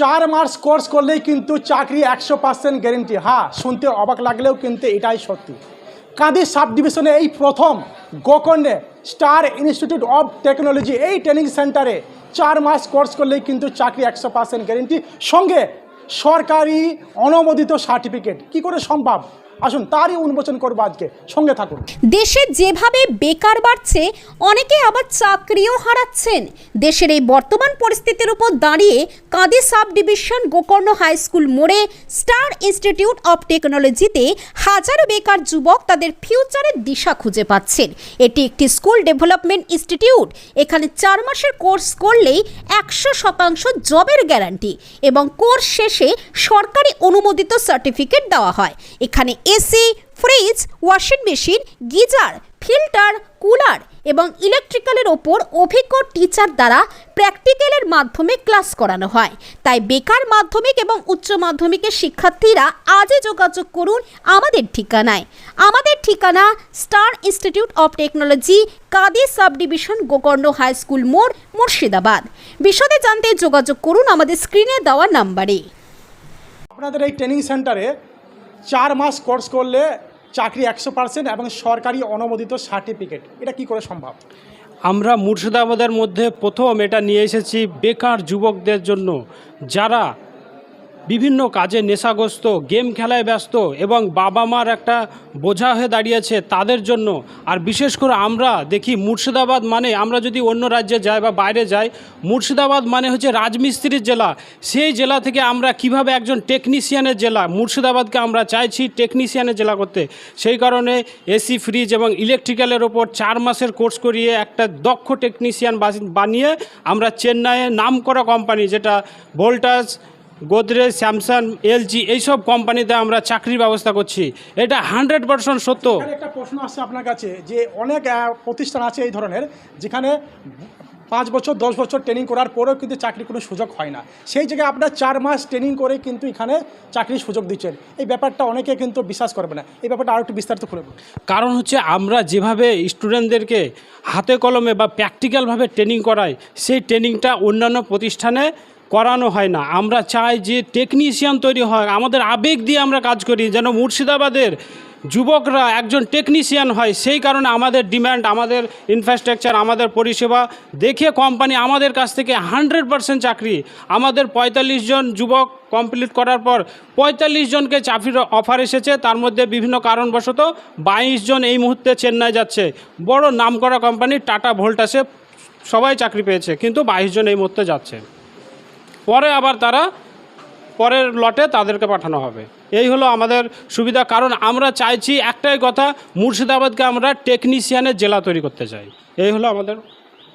চার মাস কোর্স করলেই কিন্তু চাকরি একশো পার্সেন্ট গ্যারেন্টি হ্যাঁ শুনতে অবাক লাগলেও কিন্তু এটাই সত্যি। কাঁদি সাব ডিভিশনে এই প্রথম গোকর্ণে স্টার ইনস্টিটিউট অফ টেকনোলজি এই ট্রেনিং সেন্টারে চার মাস কোর্স করলেই কিন্তু চাকরি একশো পার্সেন্ট গ্যারেন্টি সঙ্গে সরকারি অনুমোদিত সার্টিফিকেট কি করে সম্ভব? আসুন, তারই উন্মোচন করব আজকে। সঙ্গে থাকুন। দেশে যেভাবে বেকার বাড়ছে, অনেকে আবার চাকরিও হারাচ্ছেন। দেশের এই বর্তমান পরিস্থিতির উপর দাঁড়িয়ে Kandi sub division Gokarna high school মোড়ে স্টার ইনস্টিটিউট অফ টেকনোলজিতে হাজারো বেকার যুবক তাদের ফিউচারের দিশা খুঁজে পাচ্ছেন। এটি একটি স্কুল ডেভেলপমেন্ট ইনস্টিটিউট। এখানে চার মাসের কোর্স করলেই একশো শতাংশ জবের গ্যারান্টি এবং কোর্স শেষে সরকারি অনুমোদিত সার্টিফিকেট দেওয়া হয়। এখানে AC, fridge, washing machine, geyser, filter, cooler এবং ইলেকট্রিক্যালের ওপর অভিজ্ঞ টিচার দ্বারা প্র্যাকটিক্যালের মাধ্যমে ক্লাস করানো হয়। তাই বেকার মাধ্যমিক এবং উচ্চ মাধ্যমিকের শিক্ষার্থীরা আজই যোগাযোগ করুন আমাদের ঠিকানায়। আমাদের ঠিকানা star institute of technology, Kandi sub division Gokarna high school মোড়, মুর্শিদাবাদ। বিশদে জানতে যোগাযোগ করুন আমাদের স্ক্রিনে দেওয়া নাম্বারে। আপনাদের এই ট্রেনিং সেন্টারে চার মাস কোর্স করলে চাকরি একশো পার্সেন্ট এবং সরকারি অনুমোদিত সার্টিফিকেট এটা কি করে সম্ভব? আমরা মুর্শিদাবাদের মধ্যে প্রথম এটা নিয়ে এসেছি বেকার যুবকদের জন্য, যারা বিভিন্ন কাজে নেশাগ্রস্ত, গেম খেলায় ব্যস্ত এবং বাবা মার একটা বোঝা হয়ে দাঁড়িয়েছে তাদের জন্য। আর বিশেষ করে আমরা দেখি মুর্শিদাবাদ মানে আমরা যদি অন্য রাজ্যে যাই বা বাইরে যাই, মুর্শিদাবাদ মানে হচ্ছে রাজমিস্ত্রির জেলা। সেই জেলা থেকে আমরা কীভাবে একজন টেকনিশিয়ানের জেলা, মুর্শিদাবাদকে আমরা চাইছি টেকনিশিয়ানের জেলা করতে। সেই কারণে এসি ফ্রিজ এবং ইলেকট্রিক্যালের ওপর চার মাসের কোর্স করিয়ে একটা দক্ষ টেকনিশিয়ান বানিয়ে আমরা চেন্নাইয়ে নাম করা কোম্পানি যেটা ভোল্টাস গোদরেজ স্যামসাং এলজি এইসব কোম্পানিতে আমরা চাকরির ব্যবস্থা করছি। এটা হান্ড্রেড পার্সেন্ট সত্য। একটা প্রশ্ন আসছে আপনার কাছে যে অনেক প্রতিষ্ঠান আছে এই ধরনের যেখানে পাঁচ বছর দশ বছর ট্রেনিং করার পরেও কিন্তু চাকরির কোনো সুযোগ হয় না। সেই জায়গায় আপনার চার মাস ট্রেনিং করে কিন্তু এখানে চাকরির সুযোগ দিচ্ছেন। এই ব্যাপারটা অনেকে কিন্তু বিশ্বাস করবে না। এই ব্যাপারটা আরও একটু বিস্তারিত বলুন। কারণ হচ্ছে আমরা যেভাবে স্টুডেন্টদেরকে হাতে কলমে বা প্র্যাকটিক্যালভাবে ট্রেনিং করাই সেই ট্রেনিংটা অন্যান্য প্রতিষ্ঠানে করানো হয় না। আমরা চাই যে টেকনিশিয়ান তৈরি হয়। আমাদের আবেগ দিয়ে আমরা কাজ করি। যেন মুর্শিদাবাদের যুবকরা একজন টেকনিশিয়ান হয়। সেই কারণে আমাদের ডিমান্ড আমাদের ইনফ্রাস্ট্রাকচার আমাদের পরিষেবা দেখে কোম্পানি আমাদের কাছ থেকে হান্ড্রেড পার্সেন্ট চাকরি। আমাদের পঁয়তাল্লিশ জন যুবক কমপ্লিট করার পর পঁয়তাল্লিশ জনকে চাকরির অফার এসেছে। তার মধ্যে বিভিন্ন কারণবশত বাইশ জন এই মুহূর্তে চেন্নাই যাচ্ছে। বড় নামকরা কোম্পানি টাটা ভোল্টাসে সবাই চাকরি পেয়েছে, কিন্তু বাইশ জন এই মুহূর্তে যাচ্ছে। পরে আবার তারা পরের লটে তাদেরকে পাঠানো হবে। এই হলো আমাদের সুবিধা কারণ আমরা চাইছি একটাই কথা মুর্শিদাবাদকে আমরা টেকনিশিয়ানের জেলা তৈরি করতে চাই। এই হলো আমাদের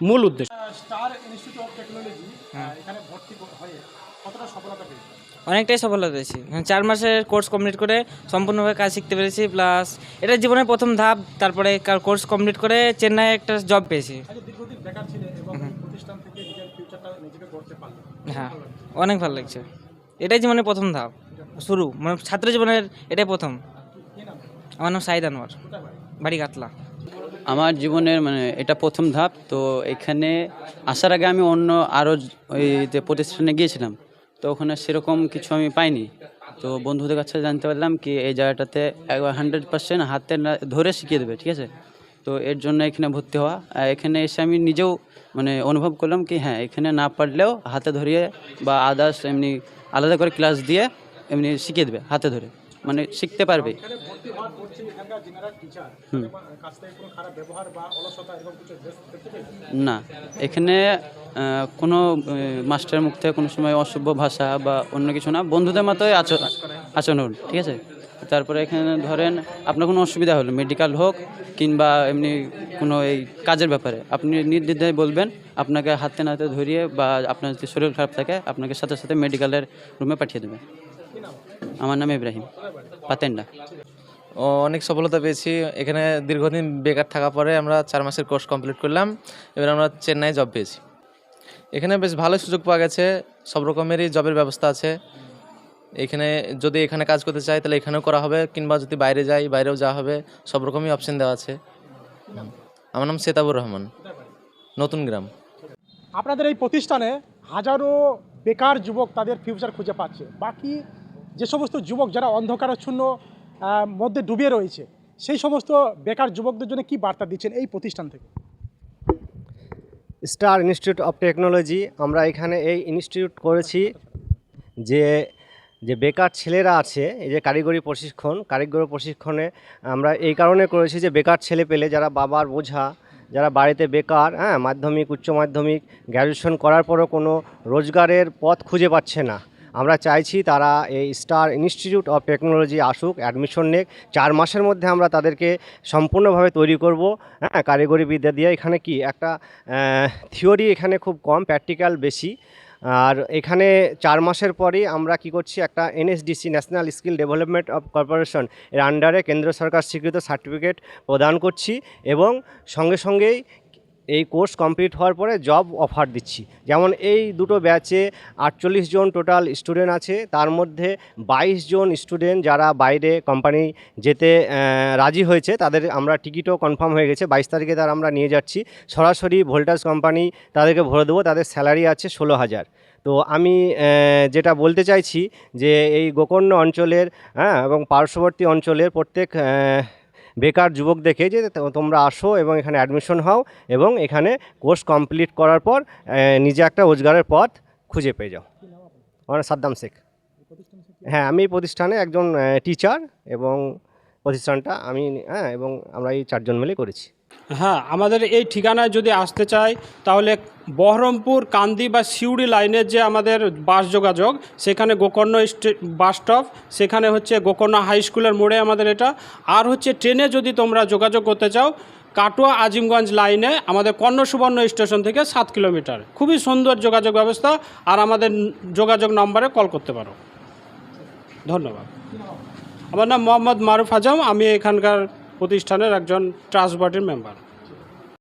মূল উদ্দেশ্য। স্টার ইনস্টিটিউট অফ টেকনোলজি এখানে ভর্তি হয়ে কতটা সফলতা পেয়েছে? অনেকটাই সফলতা পেয়েছি। চার মাসের কোর্স কমপ্লিট করে সম্পূর্ণভাবে কাজ শিখতে পেরেছি প্লাস এটা জীবনের প্রথম ধাপ তারপরে কোর্স কমপ্লিট করে চেন্নাই একটা জব পেয়েছি আজ দীর্ঘদিন বেকার ছিলেন এবং প্রতিষ্ঠান থেকে নিজের ফিউচারটা নিজেকে করতে পারলেন হ্যাঁ অনেক ভালো লাগছে। এটাই জীবনের প্রথম ধাপ, শুরু। মানে ছাত্র জীবনের এটাই প্রথম। আমার নাম সাইদ আনোয়ার, বাড়ি কাতলা আমার জীবনের মানে এটা প্রথম ধাপ, তো এখানে আসার আগে আমি অন্য আরও ওই যে প্রতিষ্ঠানে গিয়েছিলাম, তো ওখানে সেরকম কিছু আমি পাইনি। তো বন্ধুদের কাছে জানতে পারলাম কি এই জায়গাটাতে হান্ড্রেড পার্সেন্ট হাতে ধরে শিখিয়ে দেবে, ঠিক আছে? তো এর জন্য এখানে ভর্তি হওয়া। এখানে এসে আমি নিজেও মানে অনুভব করলাম কি হ্যাঁ এখানে না পারলেও হাতে ধরিয়ে বা আদার্স এমনি আলাদা করে ক্লাস দিয়ে এমনি শিখিয়ে দেবে হাতে ধরে। মানে শিখতে পারবে? না এখানে কোনো মাস্টারের মুখ থেকে কোনো সময় অসভ্য ভাষা বা অন্য কিছু না বন্ধুদের মতোই আচরণ আচরণ। ঠিক আছে? তারপরে এখানে ধরেন আপনার কোনো অসুবিধা হলো মেডিকেল হোক কিংবা এমনি কোনো এই কাজের ব্যাপারে, আপনি নির্দ্বিধায় বলবেন, আপনাকে হাতে নাতে ধরিয়ে বা আপনার যদি শরীর খারাপ থাকে, আপনাকে সাথে সাথে মেডিকেলের রুমে পাঠিয়ে দেবে। আমার নাম ইব্রাহিম, পাতেন্ডা। অনেক সফলতা পেয়েছি। এখানে দীর্ঘদিন বেকার থাকা পরে আমরা চার মাসের কোর্স কমপ্লিট করলাম। এবার আমরা চেন্নাই জব পেয়েছি। এখানে বেশ ভালো সুযোগ পাওয়া গেছে। সব রকমেরই জবের ব্যবস্থা আছে। এখানে যদি এখানে কাজ করতে চাই তাহলে এখানেও করা হবে কিংবা যদি বাইরে যাই বাইরেও যাওয়া হবে সব রকমই অপশন দেওয়া আছে। আমার নাম সেতাবুর রহমান নতুন গ্রাম। আপনাদের এই প্রতিষ্ঠানে হাজারো বেকার যুবক তাদের ফিউচার খুঁজে পাচ্ছে। বাকি যে সমস্ত যুবক যারা অন্ধকারাচ্ছন্ন মধ্যে ডুবে রয়েছে সেই সমস্ত বেকার যুবকদের জন্য কি বার্তা দিচ্ছেন এই প্রতিষ্ঠান থেকে? স্টার ইনস্টিটিউট অফ টেকনোলজি আমরা এখানে এই ইনস্টিটিউট করেছি যে যে বেকার ছেলেরা আছে, এই যে কারিগরি প্রশিক্ষণ, কারিগরি প্রশিক্ষণে আমরা এই কারণে করেছি যে বেকার ছেলে পেলে যারা বাবার বোঝা, যারা বাড়িতে বেকার হ্যাঁ মাধ্যমিক, উচ্চ মাধ্যমিক গ্র্যাজুয়েশন করার পরও কোনো রোজগারের পথ খুঁজে পাচ্ছে না। আমরা চাইছি তারা এই স্টার ইনস্টিটিউট অফ টেকনোলজি আসুক, অ্যাডমিশন নেক, চার মাসের মধ্যে আমরা তাদেরকে সম্পূর্ণভাবে তৈরি করব হ্যাঁ কারিগরি বিদ্যা দিয়ে। এখানে কি একটা থিওরি এখানে খুব কম, প্র্যাকটিক্যাল বেশি। আর এখানে চার মাসের পরই আমরা কি করছি, একটা NSDC national skill development of corporation এর আন্ডারে কেন্দ্র সরকার স্বীকৃত সার্টিফিকেট প্রদান করছি এবং সঙ্গে সঙ্গেই এই কোর্স কমপ্লিট হওয়ার পরে জব অফার দিচ্ছি। যেমন এই দুটো ব্যাচে আটচল্লিশ জন টোটাল স্টুডেন্ট আছে, তার মধ্যে বাইশ জন স্টুডেন্ট যারা বাইরে কোম্পানি যেতে রাজি হয়েছে, তাদের আমরা টিকিটও কনফার্ম হয়ে গেছে। বাইশ তারিখে তার আমরা নিয়ে যাচ্ছি। সরাসরি ভোল্টাস কোম্পানি তাদেরকে ভরে দেবো, তাদের স্যালারি আছে ষোলো হাজার। তো আমি যেটা বলতে চাইছি যে এই গোকর্ণ অঞ্চলের হ্যাঁ এবং পার্শ্ববর্তী অঞ্চলের প্রত্যেক বেকার যুবক দেখে যে তোমরা আসো এবং এখানে অ্যাডমিশন হও এবং এখানে কোর্স কমপ্লিট করার পর নিজে একটা রোজগারের পথ খুঁজে পেয়ে যাও। আমার সাদ্দাম শেখ। হ্যাঁ আমি প্রতিষ্ঠানে একজন টিচার এবং প্রতিষ্ঠানটা আমি হ্যাঁ এবং আমরা এই চারজন মিলে করেছি। হ্যাঁ আমাদের এই ঠিকানায় যদি আসতে চাই, তাহলে বহরমপুর, কান্দি বা সিউড়ি লাইনের যে আমাদের বাস যোগাযোগ, সেখানে গোকর্ণ স্টে- বাস স্টপ, সেখানে হচ্ছে গোকর্ণ হাই স্কুলের মোড়ে আমাদের এটা। আর হচ্ছে ট্রেনে যদি তোমরা যোগাযোগ করতে চাও, কাটোয়া আজিমগঞ্জ লাইনে আমাদের কর্ণ সুবর্ণ স্টেশন থেকে সাত কিলোমিটার। খুবই সুন্দর যোগাযোগ ব্যবস্থা, আর আমাদের যোগাযোগ নম্বরে কল করতে পারো। ধন্যবাদ। আমার নাম মোহাম্মদ মারুফ আজম, আমি এখানকার প্রতিষ্ঠানের একজন ট্রাস্ট বডির মেম্বার।